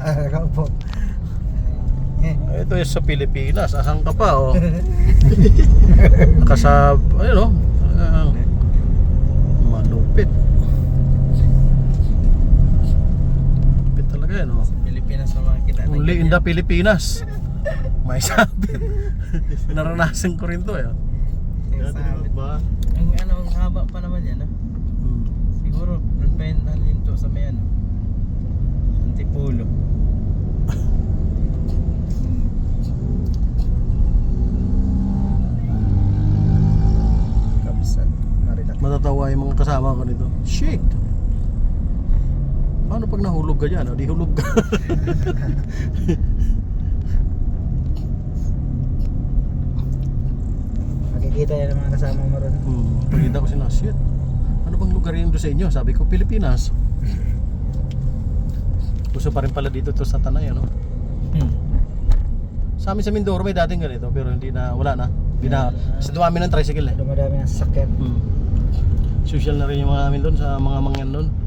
Ikaw po. Eh, Ito is sa Pilipinas. Asan ka pa, oh? Kasab... Ayun, oh. Ah, malupit. Malupit talaga yan, oh. Pilipinas na makikita. Only in the Pilipinas. May sabit. Naranasan ko rin to, eh. Sabit. ba? Ang ano, ang haba pa naman yan, ah. Hmm. Siguro, repentahan yun to sa may ano. Antipulo. Matatawa yung mga kasama ko nito. Shit! Paano pag nahulog ka dyan? O, di hulog ka. Makikita yan ang mga kasama mo ron. hmm. Pagkita ko sila, shit. Ano bang lugar yun doon sa inyo? Sabi ko, Pilipinas. Gusto pa rin pala dito to sa Tanay, ano? Hmm. Sa amin sa Mindoro may dating ganito, pero hindi na, wala na. Hindi na, sa dumami ng tricycle eh. Dumadami ang sasakyan. Hmm. Social na rin yung mga namin doon sa mga mangyan doon.